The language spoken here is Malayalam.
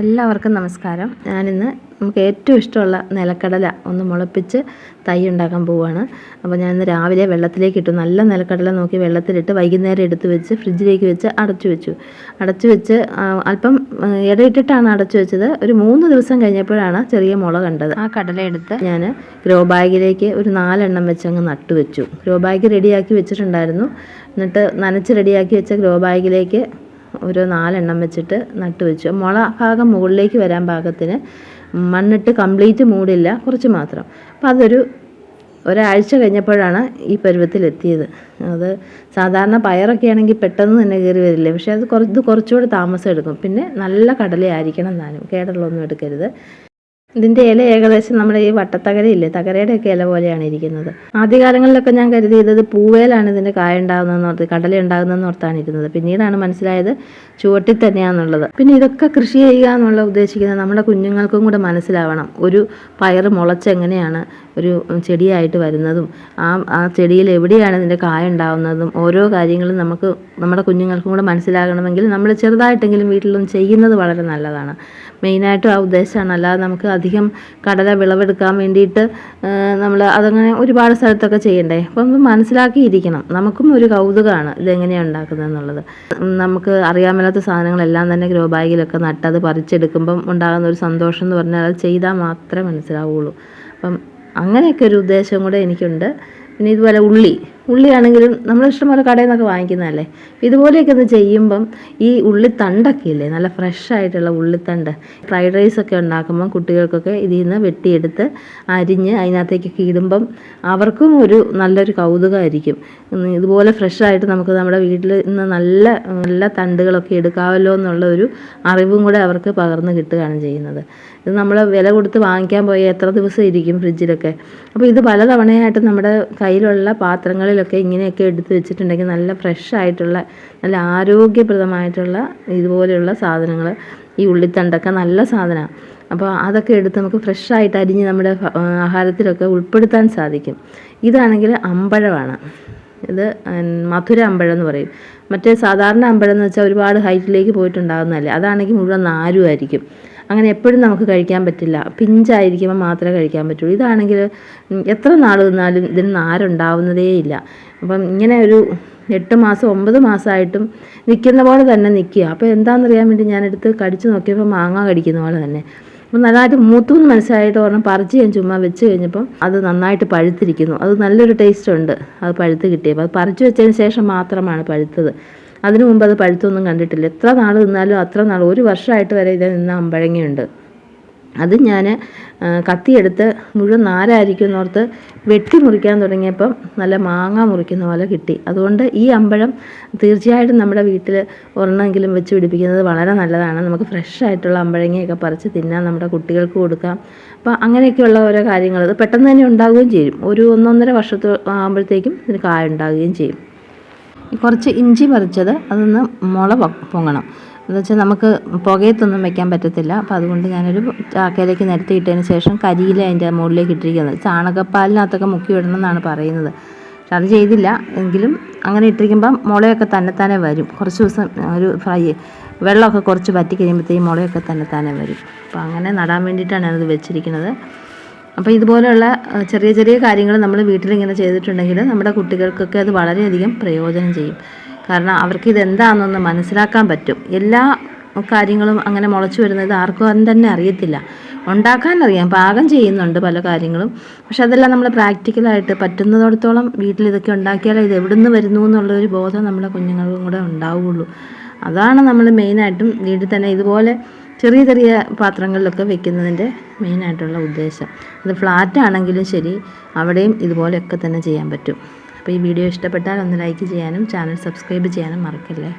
എല്ലാവർക്കും നമസ്കാരം. ഞാനിന്ന് നമുക്ക് ഏറ്റവും ഇഷ്ടമുള്ള നിലക്കടല ഒന്ന് മുളപ്പിച്ച് തൈ ഉണ്ടാക്കാൻ പോവുകയാണ്. അപ്പോൾ ഞാൻ ഞാനിന്ന് രാവിലെ വെള്ളത്തിലേക്ക് ഇട്ടു. നല്ല നിലക്കടല നോക്കി വെള്ളത്തിലിട്ട് വൈകുന്നേരം എടുത്ത് വെച്ച് ഫ്രിഡ്ജിലേക്ക് വെച്ച് അടച്ചു വെച്ചു. അടച്ചു വെച്ച് അല്പം ഇടയിട്ടിട്ടാണ് അടച്ചു വെച്ചത്. ഒരു മൂന്ന് ദിവസം കഴിഞ്ഞപ്പോഴാണ് ചെറിയ മുള കണ്ടത്. ആ കടല എടുത്ത് ഞാൻ ഗ്രോ ബാഗിലേക്ക് ഒരു നാലെണ്ണം വെച്ച് അങ്ങ് നട്ടു വെച്ചു. ഗ്രോ ബാഗ് റെഡിയാക്കി വെച്ചിട്ടുണ്ടായിരുന്നു. എന്നിട്ട് നനച്ച് റെഡിയാക്കി വെച്ച ഗ്രോ ബാഗിലേക്ക് ഒരു നാലെണ്ണം വെച്ചിട്ട് നട്ടു വെച്ചു. മുള ഭാഗം മുകളിലേക്ക് വരാൻ പാകത്തിന് മണ്ണിട്ട് കംപ്ലീറ്റ് മൂടില്ല കുറച്ച് മാത്രം. അപ്പം അതൊരു ഒരാഴ്ച കഴിഞ്ഞപ്പോഴാണ് ഈ പരുവത്തിലെത്തിയത് അത് സാധാരണ പയറൊക്കെ ആണെങ്കിൽ പെട്ടെന്ന് തന്നെ കയറി വരില്ലേ? പക്ഷേ അത് കുറച്ച് ഇത് കുറച്ചുകൂടി താമസം എടുക്കും. പിന്നെ നല്ല കടലയായിരിക്കണം താനും കേടുള്ളൊന്നും എടുക്കരുത്. ഇതിന്റെ ഇല ഏകദേശം നമ്മുടെ ഈ വട്ടത്തകരയില്ലേ തകരയുടെയൊക്കെ ഇല പോലെയാണ് ഇരിക്കുന്നത്. ആദ്യകാലങ്ങളിലൊക്കെ ഞാൻ കരുതിയത് പൂവേലാണ് ഇതിന്റെ കായ ഉണ്ടാകുന്നതെന്ന് ഓർത്ത് കടല ഉണ്ടാകുന്നതെന്ന് ഓർത്താണ് ഇരുന്നത് പിന്നീടാണ് മനസ്സിലായത് ചുവട്ടിൽ തന്നെയാണെന്നുള്ളത് പിന്നെ ഇതൊക്കെ കൃഷി ചെയ്യുക എന്നുള്ള ഉദ്ദേശിക്കുന്നത് നമ്മുടെ കുഞ്ഞുങ്ങൾക്കും കൂടെ മനസ്സിലാവണം. ഒരു പയർ മുളച്ചെങ്ങനെയാണ് ഒരു ചെടിയായിട്ട് വരുന്നതും ആ ആ ചെടിയിൽ എവിടെയാണ് ഇതിന്റെ കായ ഉണ്ടാകുന്നതും ഓരോ കാര്യങ്ങളും നമുക്ക് നമ്മുടെ കുഞ്ഞുങ്ങൾക്കും കൂടെ മനസ്സിലാകണമെങ്കിൽ നമ്മൾ ചെറുതായിട്ടെങ്കിലും വീട്ടിലൊന്നും ചെയ്യുന്നത് വളരെ നല്ലതാണ്. മെയിനായിട്ടും ആ ഉദ്ദേശമാണ്. അല്ലാതെ നമുക്ക് അധികം കടല വിളവെടുക്കാൻ വേണ്ടിയിട്ട് നമ്മൾ അതങ്ങനെ ഒരുപാട് സ്ഥലത്തൊക്കെ ചെയ്യണ്ടേ? അപ്പം നമ്മൾ മനസ്സിലാക്കിയിരിക്കണം. നമുക്കും ഒരു കൗതുകമാണ് ഇതെങ്ങനെയാണ് ഉണ്ടാക്കുന്നത് എന്നുള്ളത്. നമുക്ക് അറിയാൻ മേലാത്ത സാധനങ്ങളെല്ലാം തന്നെ ഗ്രോ ബാഗിലൊക്കെ നട്ടത് പറിച്ചെടുക്കുമ്പം ഉണ്ടാകുന്ന ഒരു സന്തോഷം എന്ന് പറഞ്ഞാൽ അത് ചെയ്താൽ മാത്രമേ മനസ്സിലാവുള്ളൂ. അപ്പം അങ്ങനെയൊക്കെ ഒരു ഉദ്ദേശം കൂടെ എനിക്കുണ്ട്. പിന്നെ ഇതുപോലെ ഉള്ളി. ഉള്ളിയാണെങ്കിലും നമ്മൾ ഇഷ്ടംപോലെ കടയിൽ നിന്നൊക്കെ വാങ്ങിക്കുന്നതല്ലേ ഇതുപോലെയൊക്കെ ഒന്ന് ചെയ്യുമ്പം ഈ ഉള്ളിത്തണ്ടൊക്കെ ഇല്ലേ നല്ല ഫ്രഷ് ആയിട്ടുള്ള ഉള്ളിത്തണ്ട്. ഫ്രൈഡ് റൈസ് ഒക്കെ ഉണ്ടാക്കുമ്പം കുട്ടികൾക്കൊക്കെ ഇതിൽ നിന്ന് വെട്ടിയെടുത്ത് അരിഞ്ഞ് അതിനകത്തേക്കൊക്കെ ഇടുമ്പം അവർക്കും ഒരു നല്ലൊരു കൗതുകമായിരിക്കും. ഇതുപോലെ ഫ്രഷായിട്ട് നമുക്ക് നമ്മുടെ വീട്ടിൽ നിന്ന് നല്ല നല്ല തണ്ടുകളൊക്കെ എടുക്കാമല്ലോ എന്നുള്ള ഒരു അറിവും കൂടെ അവർക്ക് പകർന്നു കിട്ടുകയാണ് ചെയ്യുന്നത്. ഇത് നമ്മൾ വില കൊടുത്ത് വാങ്ങിക്കാൻ പോയ എത്ര ദിവസം ഇരിക്കും ഫ്രിഡ്ജിലൊക്കെ? അപ്പോൾ ഇത് പല തവണയായിട്ട് നമ്മുടെ കയ്യിലുള്ള പാത്രങ്ങളിലൊക്കെ ഇങ്ങനെയൊക്കെ എടുത്ത് വെച്ചിട്ടുണ്ടെങ്കിൽ നല്ല ഫ്രഷ് ആയിട്ടുള്ള നല്ല ആരോഗ്യപ്രദമായിട്ടുള്ള ഇതുപോലെയുള്ള സാധനങ്ങൾ ഈ ഉള്ളിത്തണ്ടൊക്കെ നല്ല സാധനമാണ് അപ്പോൾ അതൊക്കെ എടുത്ത് നമുക്ക് ഫ്രഷായിട്ട് അരിഞ്ഞ് നമ്മുടെ ആഹാരത്തിലൊക്കെ ഉൾപ്പെടുത്താൻ സാധിക്കും. ഇതാണെങ്കിൽ അമ്പഴമാണ്. ഇത് മധുര അമ്പഴം എന്ന് പറയും. മറ്റേ സാധാരണ അമ്പഴം എന്ന് വെച്ചാൽ ഒരുപാട് ഹൈറ്റിലേക്ക് പോയിട്ടുണ്ടാകുന്നതല്ലേ അതാണെങ്കിൽ മുഴുവൻ നാരുമായിരിക്കും. അങ്ങനെ എപ്പോഴും നമുക്ക് കഴിക്കാൻ പറ്റില്ല. പിഞ്ചായിരിക്കുമ്പോൾ മാത്രമേ കഴിക്കാൻ പറ്റുള്ളൂ. ഇതാണെങ്കിൽ എത്ര നാൾ നിന്നാലും ഇതിന് നാരുണ്ടാവുന്നതേ ഇല്ല. അപ്പം ഇങ്ങനെ ഒരു എട്ട് മാസം ഒമ്പത് മാസമായിട്ടും നിൽക്കുന്ന പോലെ തന്നെ നിൽക്കുക. അപ്പോൾ എന്താണെന്നറിയാൻ വേണ്ടി ഞാനെടുത്ത് കടിച്ചു നോക്കിയപ്പോൾ മാങ്ങ കടിക്കുന്ന പോലെ തന്നെ. അപ്പം നല്ലതായിട്ട് മൂത്തു എന്ന് മനസ്സിലായിട്ട് ഒരെണ്ണം പറിച്ച് ഞാൻ ചുമ്മാ വെച്ച് കഴിഞ്ഞപ്പം അത് നന്നായിട്ട് പഴുത്തിരിക്കുന്നു. അത് നല്ലൊരു ടേസ്റ്റ് ഉണ്ട്. അത് പഴുത്ത് കിട്ടിയപ്പോൾ. അത് പറിച്ചു വെച്ചതിന് ശേഷം മാത്രമാണ് പഴുത്തത്. അതിനു മുമ്പ് അത് പഴുത്തൊന്നും കണ്ടിട്ടില്ല. എത്ര നാൾ നിന്നാലും അത്ര നാൾ ഒരു വർഷമായിട്ട് വരെ ഇത് നിന്ന അമ്പഴങ്ങയുണ്ട്. അത് ഞാൻ കത്തിയെടുത്ത് മുഴുവൻ നാരായിരിക്കും എന്നോർത്ത് വെട്ടി മുറിക്കാൻ തുടങ്ങിയപ്പം നല്ല മാങ്ങ മുറിക്കുന്ന പോലെ കിട്ടി. അതുകൊണ്ട് ഈ അമ്പഴം തീർച്ചയായിട്ടും നമ്മുടെ വീട്ടിൽ ഒരെണ്ണമെങ്കിലും വെച്ച് പിടിപ്പിക്കുന്നത് വളരെ നല്ലതാണ്. നമുക്ക് ഫ്രഷ് ആയിട്ടുള്ള അമ്പഴങ്ങയൊക്കെ പറിച്ച് തിന്നാൻ നമ്മുടെ കുട്ടികൾക്ക് കൊടുക്കാം. അപ്പോൾ അങ്ങനെയൊക്കെയുള്ള ഓരോ കാര്യങ്ങൾ. പെട്ടെന്ന് തന്നെ ഉണ്ടാകുകയും ചെയ്യും. ഒരു ഒന്നൊന്നര വർഷത്തോ ആകുമ്പോഴത്തേക്കും ഇതിന് കായ ഉണ്ടാകുകയും ചെയ്യും. കുറച്ച് ഇഞ്ചി പറിച്ചത് അതൊന്ന് മുള പൊങ്ങണം. എന്ന് വെച്ചാൽ നമുക്ക് പുകയത്തൊന്നും വെക്കാൻ പറ്റത്തില്ല. അപ്പോൾ അതുകൊണ്ട് ഞാനൊരു ചാക്കയിലേക്ക് നിരത്തിയിട്ടതിന് ശേഷം കരിയില അതിന്റെ മുകളിലേക്ക് ഇട്ടിരിക്കുന്നത്. ചാണകപ്പാലിനകത്തൊക്കെ മുക്കി വിടണം എന്നാണ് പറയുന്നത്. പക്ഷെ അത് ചെയ്തില്ല. എങ്കിലും അങ്ങനെ ഇട്ടിരിക്കുമ്പം മുളയൊക്കെ തന്നെ വരും. കുറച്ച് ദിവസം ഒരു ഫ്രൈ വെള്ളമൊക്കെ കുറച്ച് പറ്റി കഴിയുമ്പോഴത്തേക്കും മുളയൊക്കെ തന്നെ വരും. അപ്പോൾ അങ്ങനെ നടാൻ വേണ്ടിയിട്ടാണ് ഞാനത് വെച്ചിരിക്കുന്നത്. അപ്പോൾ ഇതുപോലെയുള്ള ചെറിയ ചെറിയ കാര്യങ്ങൾ നമ്മൾ വീട്ടിലിങ്ങനെ ചെയ്തിട്ടുണ്ടെങ്കിൽ നമ്മുടെ കുട്ടികൾക്കൊക്കെ അത് വളരെയധികം പ്രയോജനം ചെയ്യും. കാരണം അവർക്ക് ഇതെന്താണെന്നൊന്ന് മനസ്സിലാക്കാൻ പറ്റും. എല്ലാ കാര്യങ്ങളും അങ്ങനെ മുളച്ചു വരുന്നത് ആർക്കും തന്നെ അറിയത്തില്ല. ഉണ്ടാക്കാൻ അറിയാം പാകം ചെയ്യുന്നുണ്ട് പല കാര്യങ്ങളും. പക്ഷെ അതെല്ലാം നമ്മൾ പ്രാക്ടിക്കലായിട്ട് പറ്റുന്നിടത്തോളം വീട്ടിൽ ഇതൊക്കെ ഉണ്ടാക്കിയാലേ ഇത് എവിടെ നിന്ന് വരുന്നു എന്നുള്ളൊരു ബോധം നമ്മുടെ കുഞ്ഞുങ്ങൾക്കും കൂടെ ഉണ്ടാവുകയുള്ളൂ അതാണ് നമ്മൾ മെയിനായിട്ടും വീട്ടിൽ തന്നെ ഇതുപോലെ ചെറിയ ചെറിയ പാത്രങ്ങളിലൊക്കെ വെക്കുന്നതിന്റെ മെയിനായിട്ടുള്ള ഉദ്ദേശം. അത് ഫ്ലാറ്റ് ആണെങ്കിലും ശരി അവിടെയും ഇതുപോലെയൊക്കെ തന്നെ ചെയ്യാൻ പറ്റും. അപ്പോൾ ഈ വീഡിയോ ഇഷ്ടപ്പെട്ടാൽ ഒന്ന് ലൈക്ക് ചെയ്യാനും ചാനൽ സബ്സ്ക്രൈബ് ചെയ്യാനും മറക്കല്ലേ?